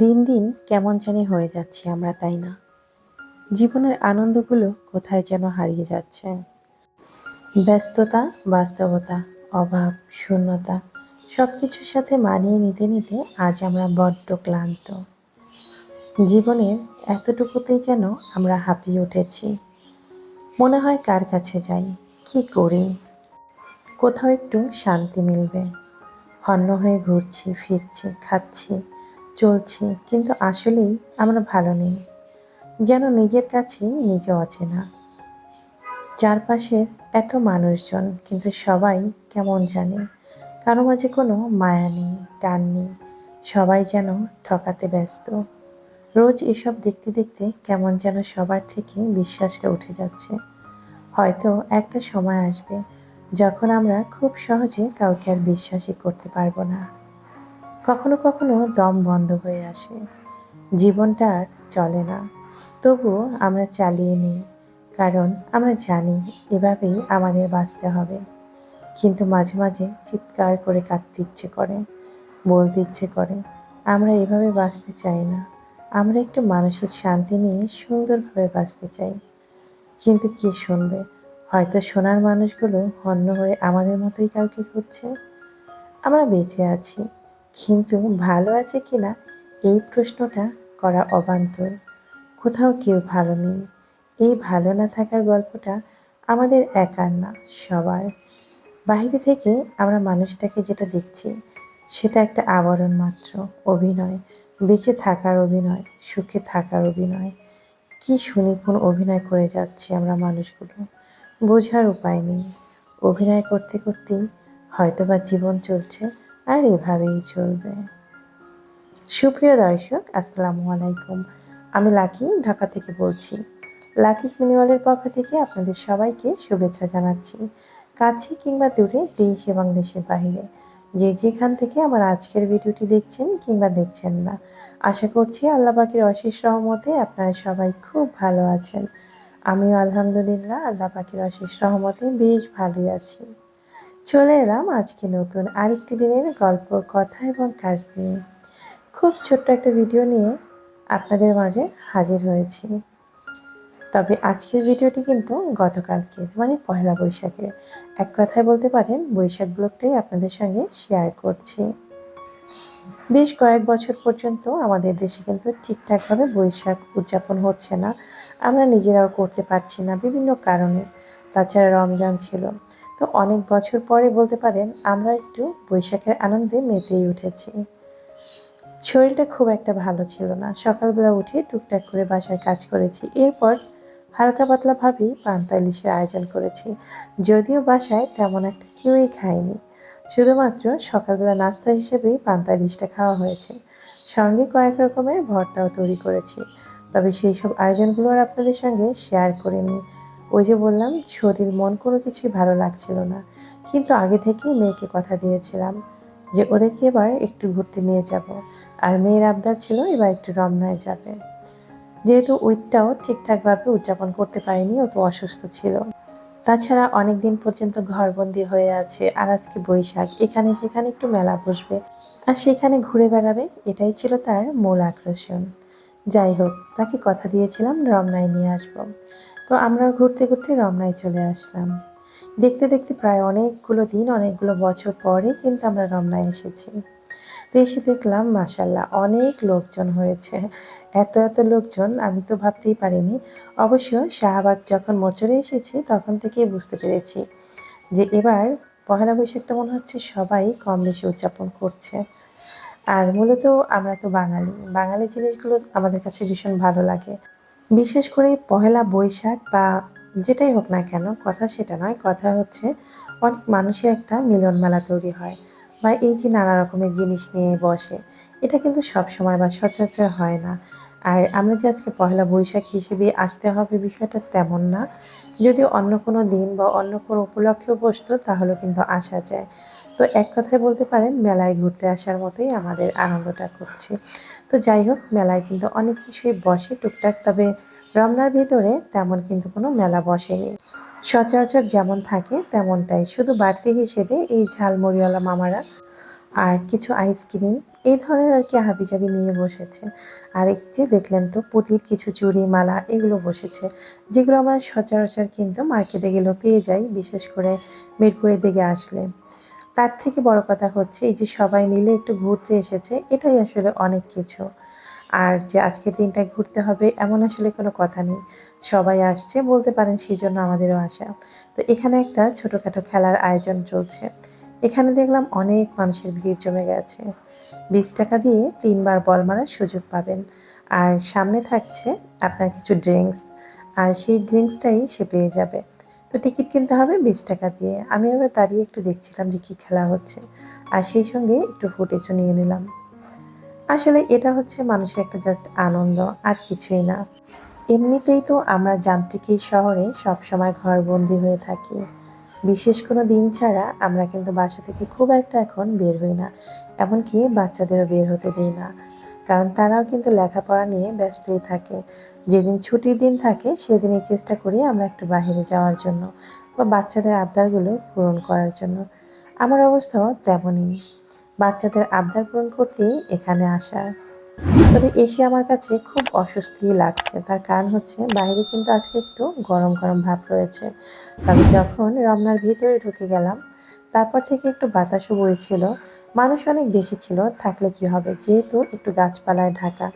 দিন দিন কেমন জানি হয়ে যাচ্ছি আমরা, তাই না? জীবনের আনন্দগুলো কোথায় যেন হারিয়ে যাচ্ছে। ব্যস্ততা, বাস্তবতা, অভাব, শূন্যতা সব কিছুর সাথে মানিয়ে নিতে নিতে আজ আমরা বড্ড ক্লান্ত। জীবনের এতটুকুতেই যেন আমরা হাঁপিয়ে উঠেছি। মনে হয় কার কাছে যাই, কি করি? কোথাও একটু শান্তি মিলবে। হন্য হয়ে ঘুরছি, ফিরছি, খাচ্ছি চলছি, কিন্তু আসলেই আমরা ভালো নেই। যেন নিজের কাছেই নিজে অচেনা। চারপাশের এত মানুষজন, কিন্তু সবাই কেমন জানে? কারও মাঝে কোনো মায়া নেই, টান নেই। সবাই যেন ঠকাতে ব্যস্ত। রোজ এসব দেখতে দেখতে কেমন যেন সবার থেকে বিশ্বাসটা উঠে যাচ্ছে। হয়তো একটা সময় আসবে যখন আমরা খুব সহজে কাউকে আর বিশ্বাসই করতে পারব না। কখনো কখনো দম বন্ধ হয়ে আসে। জীবনটা আর চলে না। তবুও আমরা চালিয়ে নিই, কারণ আমরা জানি এভাবেই আমাদের বাঁচতে হবে। কিন্তু মাঝে মাঝে চিৎকার করে কাঁদতে ইচ্ছে করে, বলতে ইচ্ছে করে, আমরা এভাবে বাঁচতে চাই না। আমরা একটু মানসিক শান্তি নিয়ে সুন্দরভাবে বাঁচতে চাই। কিন্তু কি শুনবে? হয়তো শোনার মানুষগুলো হন্য হয়ে আমাদের মতোই কাউকে খুঁজছে? আমরা বেঁচে আছি। কিন্তু ভালো আছে কিনা এই প্রশ্নটা করা অবান্তর। কোথাও কেউ ভালো নেই। এই ভালো না থাকার গল্পটা আমাদের একার না, সবার। বাইরে থেকে আমরা মানুষটাকে যেটা দেখছি, সেটা একটা আবরণ মাত্র, অভিনয়। বেঁচে থাকার অভিনয়, সুখে থাকার অভিনয়। কি সুনিপুণ অভিনয় করে যাচ্ছি আমরা মানুষগুলো। বোঝার উপায় নেই। অভিনয় করতে করতেই হয়তোবা জীবন চলছে আর এভাবেই চলবে। সুপ্রিয় দর্শক, আসসালামু আলাইকুম। আমি লাকি, ঢাকা থেকে বলছি। লাকি সিনেওয়ালের পক্ষ থেকে আপনাদের সবাইকে শুভেচ্ছা জানাচ্ছি। কাছে কিংবা দূরে দেশ এবং দেশের বাইরে যে যেখান থেকে আমার আজকের ভিডিওটি দেখছেন কিংবা দেখছেন না, আশা করছি আল্লাহ পাখির অশেষ রহমতে আপনারা সবাই খুব ভালো আছেন। আমিও আলহামদুলিল্লাহ আল্লাহ পাখির অশেষ রহমতে বেশ ভালোই আছি। চলে এলাম আজকে নতুন আরেকটি দিনের গল্প, কথা এবং কাজ নিয়ে। খুব ছোট্ট একটা ভিডিও নিয়ে আপনাদের মাঝে হাজির হয়েছি। তবে আজকের ভিডিওটি কিন্তু গতকালকের মানে পয়লা বৈশাখের। এক কথায় বলতে পারেন, বৈশাখ ব্লগটাই আপনাদের সঙ্গে শেয়ার করছি। বেশ কয়েক বছর পর্যন্ত আমাদের দেশে কিন্তু ঠিকঠাকভাবে বৈশাখ উদযাপন হচ্ছে না। আমরা নিজেরাও করতে পারছি না বিভিন্ন কারণে। তাছাড়া রমজান ছিল। তো অনেক বছর পরে বলতে পারেন, আমরা একটু বৈশাখের আনন্দে মেতেই উঠেছি। শরীরটা খুব একটা ভালো ছিল না। সকালবেলা উঠে টুকটাক করে বাসায় কাজ করেছি। এরপর হালকা পাতলাভাবেই পান্তা ইলিশের আয়োজন করেছি। যদিও বাসায় তেমন একটা কেউই খায়নি। শুধুমাত্র সকালবেলা নাস্তা হিসেবেই পান্তা ইলিশটা খাওয়া হয়েছে। সঙ্গে কয়েক রকমের ভর্তাও তৈরি করেছি। তবে সেই সব আয়োজনগুলো আর আপনাদের সঙ্গে শেয়ার করিনি। ওই যে বললাম, শরীর, মন কোনো কিছুই ভালো লাগছিল না। কিন্তু আগে থেকেই মেয়েকে কথা দিয়েছিলাম যে, ওদেরকে এবার একটু ঘুরতে নিয়ে যাব। আর মেয়ের আবদার ছিল, এবার একটু রমনায় যাবে। যেহেতু উইকটাও ঠিকঠাকভাবে উদযাপন করতে পারিনি, ও তো অসুস্থ ছিল। তাছাড়া অনেক দিন পর্যন্ত ঘরবন্দি হয়ে আছে, আর আজকে বৈশাখ। এখানে সেখানে একটু মেলা বসবে। আর সেখানে ঘুরে বেড়াবে, এটাই ছিল তার মূল আকর্ষণ। যাই হোক, তাকে কথা দিয়েছিলাম, রমনায় নিয়ে আসব। তো আমরা ঘুরতে ঘুরতে রমনায় চলে আসলাম। দেখতে দেখতে প্রায় অনেকগুলো দিন, অনেকগুলো বছর পরে কিন্তু আমরা রমনায় এসেছি। তো এসে দেখলাম মাসাল্লাহ অনেক লোকজন হয়েছে। এত এত লোকজন, আমি তো ভাবতেই পারিনি। অবশ্য শাহবাগ যখন মোচড়ে এসেছি, তখন থেকেই বুঝতে পেরেছি যে এবার পহেলা বৈশাখটা মনে হচ্ছে সবাই কম বেশি উদযাপন করছে। আর মূলত আমরা তো বাঙালি। বাঙালি জিনিসগুলো আমাদের কাছে ভীষণ ভালো লাগে। বিশেষ করে পহেলা বৈশাখ বা যেটাই হোক না কেন, কথা সেটা নয়, কথা হচ্ছে অনেক মানুষের একটা মিলন মেলা তৈরি হয় বা এই যে নানা রকমের জিনিস নিয়ে বসে, এটা কিন্তু সব সময় বা সচরাচর হয় না। আর আমরা যে আজকে পহেলা বৈশাখ হিসেবে আসতে হবে বিষয়টা তেমন না। যদি অন্য কোনো দিন বা অন্য কোনো উপলক্ষেও বসতো, তাহলেও কিন্তু আসা যায়। তো এক কথায় বলতে পারেন, মেলায় ঘুরতে আসার মতোই আমাদের আনন্দটা করছে। তো যাই হোক, মেলায় কিন্তু অনেক কিছুই বসে টুকটাক, তবে রমনার ভিতরে তেমন কিন্তু কোনো মেলা বসেনি। সচরাচর যেমন থাকে তেমনটাই, শুধু বাড়তি হিসেবে এই ঝালমুড়িওয়ালা মামারা আর কিছু আইসক্রিম এই ধরনের আর কি হাবিজাবি নিয়ে বসেছে। আর এই যে দেখলেন তো, পুঁতির কিছু চুড়ি মালা, এগুলো বসেছে, যেগুলো আমরা সচরাচর কিন্তু মার্কেটে গেলেও পেয়ে যাই, বিশেষ করে মিরপুরের দিকে আসলে। তার থেকে বড় কথা হচ্ছে, এই যে সবাই মিলে একটু ঘুরতে এসেছে, এটাই আসলে অনেক কিছু। আর যে আজকের দিনটা ঘুরতে হবে, এমন আসলে কোনো কথা নেই। সবাই আসছে, বলতে পারেন সেই জন্য আমাদেরও আসা। তো এখানে একটা ছোটোখাটো খেলার আয়োজন চলছে। এখানে দেখলাম অনেক মানুষের ভিড় জমে গেছে। বিশ টাকা দিয়ে তিনবার বল মারার সুযোগ পাবেন। আর সামনে থাকছে আপনার কিছু ড্রিঙ্কস, আর সেই ড্রিঙ্কসটাই সে পেয়ে যাবে। তো টিকিট কিনতে হবে বিশ টাকা দিয়ে। আমি আবার দাঁড়িয়ে একটু দেখছিলাম যে কী খেলা হচ্ছে। আর সেই সঙ্গে একটু ফুটেজও নিয়ে নিলাম। আসলে এটা হচ্ছে মানুষের একটা জাস্ট আনন্দ, আর কিছুই না। এমনিতেই তো আমরা যান্ত্রিক এই শহরে সবসময় ঘরবন্দি হয়ে থাকি। বিশেষ কোনো দিন ছাড়া আমরা কিন্তু বাসা থেকে খুব একটা এখন বের হই না। এমনকি বাচ্চাদেরও বের হতে দিই না। কারণ তারাও কিন্তু লেখাপড়া নিয়ে ব্যস্তই থাকে। যেদিন ছুটির দিন থাকে, সেদিনই চেষ্টা করি আমরা একটু বাইরে যাওয়ার জন্য বা বাচ্চাদের আবদারগুলো পূরণ করার জন্য। আমার অবস্থাও তেমনই। বাচ্চাদের আবদার পূরণ করতেই এখানে আসা। তবে এসে আমার কাছে খুব অস্বস্তি লাগছে। তার কারণ হচ্ছে, বাইরে কিন্তু আজকে একটু গরম গরম ভাব রয়েছে। তবে যখন রমনার ভিতরে ঢুকে গেলাম, তারপর থেকে একটু বাতাসও বইছিল। মানুষ অনেক বেশি ছিল, থাকলে কি হবে? যেহেতু একটু গাছপালায় ঢাকা,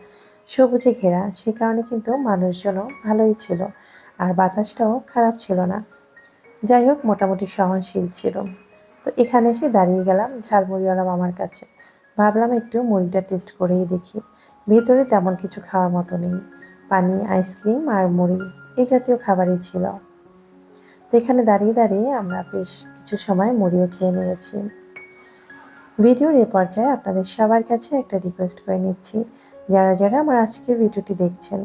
সবুজে ঘেরা, সে কারণে কিন্তু মানুষজনও ভালোই ছিল আর বাতাসটাও খারাপ ছিল না। যাই হোক, মোটামুটি সহনশীল ছিল। তো এখানে এসে দাঁড়িয়ে গেলাম ঝালমুড়িওয়ালা মামার কাছে। ভাবলাম একটু মুড়িটা টেস্ট করেই দেখি। ভেতরে তেমন কিছু খাওয়ার মতো নেই। পানি, আইসক্রিম আর মুড়ি এই জাতীয় খাবারই ছিল। তো এখানে দাঁড়িয়ে দাঁড়িয়ে আমরা বেশ কিছু সময় মুড়িও খেয়ে নিয়েছি। ভিডিওর এ পর্যায়ে আপনাদের সবার কাছে একটা রিকোয়েস্ট করে নিচ্ছি। যারা যারা আমার আজকের ভিডিওটি দেখছেন,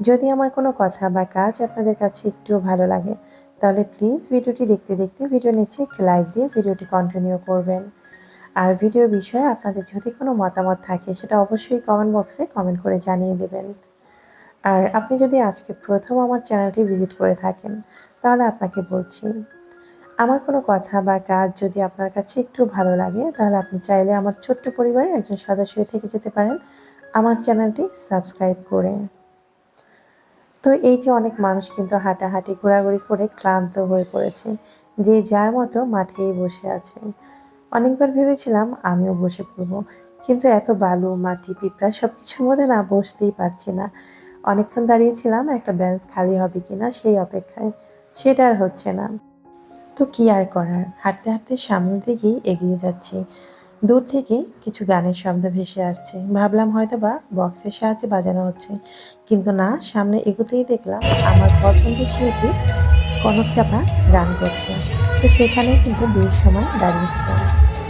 যদি আমার কোনো কথা বা কাজ আপনাদের কাছে একটুও ভালো লাগে, তাহলে প্লিজ ভিডিওটি দেখতে দেখতে ভিডিও নিচে একটি লাইক দিয়ে ভিডিওটি কন্টিনিউ করবেন। আর ভিডিও বিষয়ে আপনাদের যদি কোনো মতামত থাকে, সেটা অবশ্যই কমেন্ট বক্সে কমেন্ট করে জানিয়ে দেবেন। আর আপনি যদি আজকে প্রথম আমার চ্যানেলটি ভিজিট করে থাকেন, তাহলে আপনাকে বলছি আমার কোনো কথা বা কাজ যদি আপনার কাছে একটু ভালো লাগে, তাহলে আপনি চাইলে আমার ছোট্ট পরিবারের একজন সদস্য থেকে যেতে পারেন। আমার চ্যানেলটি সাবস্ক্রাইব করে। তো এই যে অনেক মানুষ কিন্তু হাঁটাহাঁটি, ঘোরাঘুরি করে ক্লান্ত হয়ে পড়েছে, যে যার মতো মাঠেই বসে আছে। অনেকবার ভেবেছিলাম আমিও বসে পড়ব, কিন্তু এত বালু, মাটি, পিঁপড়া সব কিছুর মধ্যে না বসতেই পারছি না। অনেকক্ষণ দাঁড়িয়েছিলাম, একটা বেঞ্চ খালি হবে কিনা সেই অপেক্ষায়, সেটা আর হচ্ছে না। তো কি আর করার? হাঁটতে হাঁটতে সামনের দিকেই এগিয়ে যাচ্ছি। দূর থেকে কিছু গানের শব্দ ভেসে আসছে। ভাবলাম হয়তো বা বক্সের সাহায্যে বাজানো হচ্ছে। কিন্তু না, সামনে এগোতেই দেখলাম আমার পছন্দের শিল্পী কনক চাপা গান করছে। তো সেখানে কিন্তু বেশ সময় দাঁড়িয়েছিলাম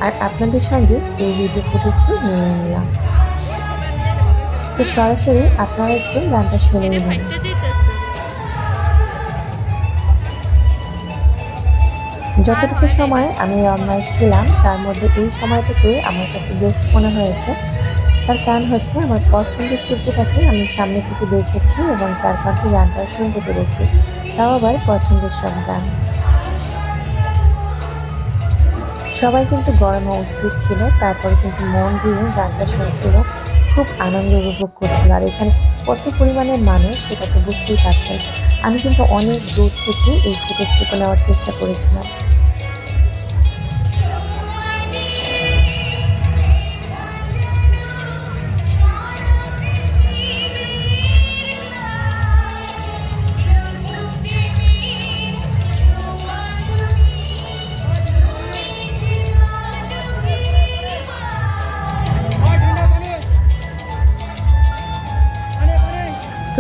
আর আপনাদের সঙ্গে এই ভিডিও ফুটেজটি নিয়ে নিলাম। তো সরাসরি আপনারা একটু গানটা শুনে নিন। যতটুকু সময় আমি রমনায় ছিলাম, তার মধ্যে এই সময়টুকুই আমার কাছে বেস্ট মনে হয়েছে। তার কারণ হচ্ছে আমার পছন্দের শিল্পীটাকে আমি সামনে থেকে দেখেছি এবং তার কণ্ঠে গানটা শুনতে পেরেছি। তাও আবার পছন্দের সব গান। সবাই কিন্তু গরমে অস্থির ছিল, তারপরে কিন্তু মন দিয়ে গানটা শুনছিল। খুব আনন্দ উপভোগ করছিল। আর এখানে কত পরিমাণের মানুষ সেটা তো বুঝতেই পারছেন। আমি কিন্তু অনেক দূর থেকে এই ফুটেজটুকু নেওয়ার চেষ্টা করেছিলাম।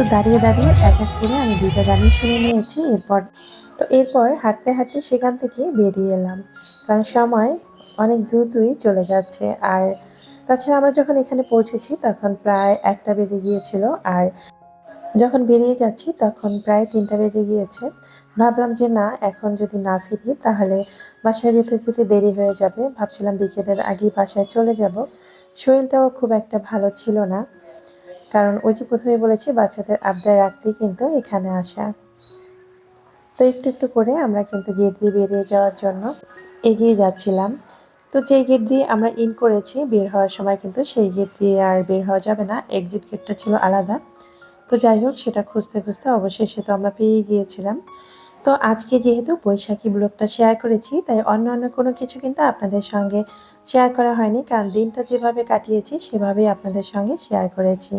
তো দাঁড়িয়ে দাঁড়িয়ে এক এক করে আমি দুইটা গানই শুনে নিয়েছি, এরপর তো এরপর হাঁটতে হাঁটতে সেখান থেকে বেরিয়ে এলাম। কারণ সময় অনেক দ্রুতই চলে যাচ্ছে। আর তাছাড়া আমরা যখন এখানে পৌঁছেছি, তখন প্রায় একটা বেজে গিয়েছিল। আর যখন বেরিয়ে যাচ্ছি, তখন প্রায় তিনটা বেজে গিয়েছে। ভাবলাম যে না, এখন যদি না ফিরি, তাহলে বাসায় যেতে যেতে দেরি হয়ে যাবে। ভাবছিলাম বিকেলের আগেই বাসায় চলে যাব। শরীরটাও খুব একটা ভালো ছিল না। কারণ ওই যে প্রথমে বলেছি, বাচ্চাদের আবদার রাখতেই কিন্তু এখানে আসা। তো একটু একটু করে আমরা কিন্তু গেট দিয়ে বেরিয়ে যাওয়ার জন্য এগিয়ে যাচ্ছিলাম। তো যেই গেট দিয়ে আমরা ইন করেছি, বের হওয়ার সময় কিন্তু সেই গেট দিয়ে আর বের হওয়া যাবে না। এক্সিট গেটটা ছিল আলাদা। তো যাই হোক, সেটা খুঁজতে খুঁজতে অবশেষে তো আমরা পেয়ে গিয়েছিলাম। তো আজকে যেহেতু বৈশাখী ব্লগটা শেয়ার করেছি, তাই অন্য অন্য কোনো কিছু কিন্তু আপনাদের সঙ্গে শেয়ার করা হয়নি। কারণ দিনটা যেভাবে কাটিয়েছি, সেভাবেই আপনাদের সঙ্গে শেয়ার করেছি।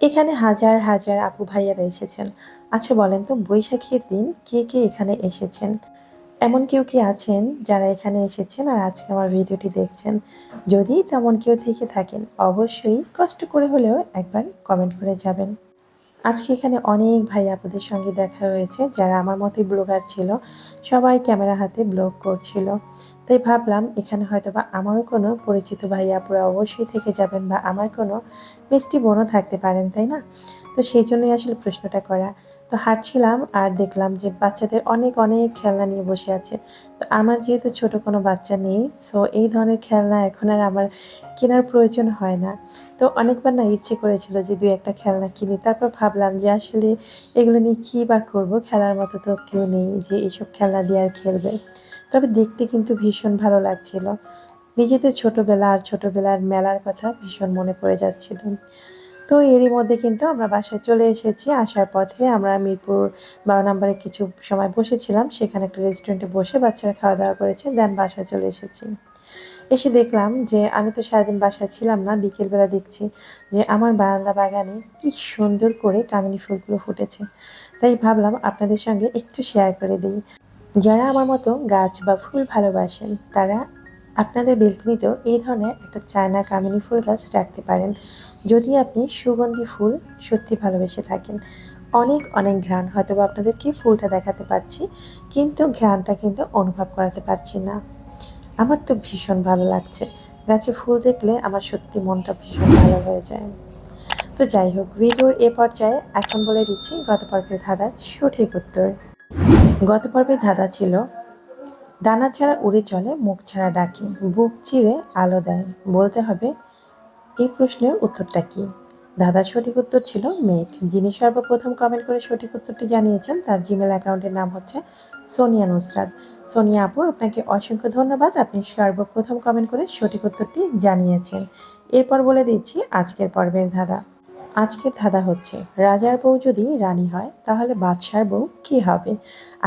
এখানে হাজার হাজার আপু ভাইয়ারা এসেছেন। আচ্ছা বলেন তো, বৈশাখীর দিন কে কে এখানে এসেছেন? এমন কেউ কি আছেন যারা এখানে এসেছেন আর আজকে আমার ভিডিওটি দেখছেন? যদি তেমন কেউ থেকে থাকেন, অবশ্যই কষ্ট করে হলেও একবার কমেন্ট করে যাবেন। আজকে এখানে অনেক ভাই আপুদের সঙ্গে দেখা হয়েছে, যারা আমার মতোই ব্লগার ছিল। সবাই ক্যামেরা হাতে ব্লগ করছিল। তাই ভাবলাম এখানে হয়তো বা আমারও কোনো পরিচিত ভাই আপুরা অবশ্যই থেকে যাবেন বা আমার কোনো মিষ্টি বোনও থাকতে পারেন, তাই না? তো সেই জন্যই আসলে প্রশ্নটা করা। তো হাঁটছিলাম আর দেখলাম যে বাচ্চাদের অনেক অনেক খেলনা নিয়ে বসে আছে। তো আমার যেহেতু ছোট কোনো বাচ্চা নেই সো এই ধরনের খেলনা এখন আর আমার কেনার প্রয়োজন হয় না। তো অনেকবার না ইচ্ছে করেছিল যে দুই একটা খেলনা কিনি। তারপর ভাবলাম যে আসলে এগুলো নিয়ে কী বা করব? খেলার মতো তো কেউ নেই যে এইসব খেলনা দিয়ে আর খেলবে। তবে দেখতে কিন্তু ভীষণ ভালো লাগছিল। নিজেদের ছোটবেলা আর ছোটবেলার মেলার কথা ভীষণ মনে পড়ে যাচ্ছিল। তো এরই মধ্যে কিন্তু আমরা বাসায় চলে এসেছি। আসার পথে আমরা মিরপুর বারো নম্বরে কিছু সময় বসেছিলাম। সেখানে একটা রেস্টুরেন্টে বসে বাচ্চারা খাওয়া দাওয়া করেছে দেন বাসায় চলে এসেছি। এসে দেখলাম যে আমি তো সারাদিন বাসায় ছিলাম না, বিকেলবেলা দেখছি যে আমার বারান্দা বাগানে কি সুন্দর করে কামিনী ফুলগুলো ফুটেছে। তাই ভাবলাম আপনাদের সঙ্গে একটু শেয়ার করে দিই। যারা আমার মতো গাছ বা ফুল ভালোবাসেন, তারা আপনাদের বেলকনিতেও এই ধরনের একটা চায়না কামিনী ফুল গাছ রাখতে পারেন। যদি আপনি সুগন্ধি ফুল সত্যি ভালোবেসে থাকেন। অনেক অনেক ঘ্রাণ হয়তো বা আপনাদেরকে ফুলটা দেখাতে পারছি, কিন্তু ঘ্রাণটা কিন্তু অনুভব করাতে পারছি না। আমার তো ভীষণ ভালো লাগছে। গাছে ফুল দেখলে আমার সত্যি মনটা ভীষণ ভালো হয়ে যায়। তো যাই হোক, ভিডিওর এ পর্যায়ে এখন বলে দিচ্ছি গত পর্বের ধাঁধার সঠিক উত্তর। গত পর্বের ধাঁধা ছিল, ডানা ছাড়া উড়ে চলে, মুখ ছাড়া ডাকে, বুক চিরে আলো দেয়। বলতে হবে, এই প্রশ্নের উত্তরটা কি? দাদার সঠিক উত্তর ছিল মেঘ। যিনি সর্বপ্রথম কমেন্ট করে সঠিক উত্তরটি জানিয়েছেন, তার জিমেল অ্যাকাউন্টের নাম হচ্ছে সোনিয়া নুসরাত। সোনিয়া আপু, আপনাকে অসংখ্য ধন্যবাদ। আপনি সর্বপ্রথম কমেন্ট করে সঠিক উত্তরটি জানিয়েছেন। এরপর বলে দিচ্ছি, আজকের পর্বের ধাঁধা। আজকের ধাঁধা হচ্ছে। রাজার বউ যদি রানী হয়, তাহলে বাদশার বউ কি হবে?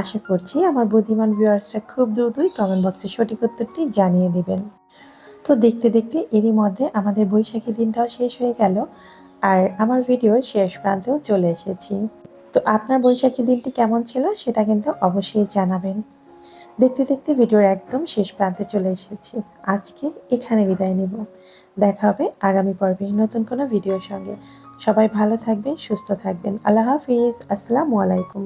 আশা করছি আমার বুদ্ধিমান ভিউয়ার্সরা খুব দ্রুতই কমেন্ট বক্সে সঠিক উত্তরটি জানিয়ে দেবেন। তো দেখতে দেখতে এরই মধ্যে আমাদের বৈশাখী দিনটাও শেষ হয়ে গেল, আর আমার ভিডিওর শেষ প্রান্তেও চলে এসেছি। তো আপনার বৈশাখী দিনটি কেমন ছিল সেটা কিন্তু অবশ্যই জানাবেন। দেখতে দেখতে ভিডিওর একদম শেষ প্রান্তে চলে এসেছি। আজকে এখানে বিদায় নেব। দেখা হবে আগামী পর্বে নতুন কোনো ভিডিওর সঙ্গে। সবাই ভালো থাকবেন, সুস্থ থাকবেন। আল্লাহ হাফিজ। আসসালামু আলাইকুম।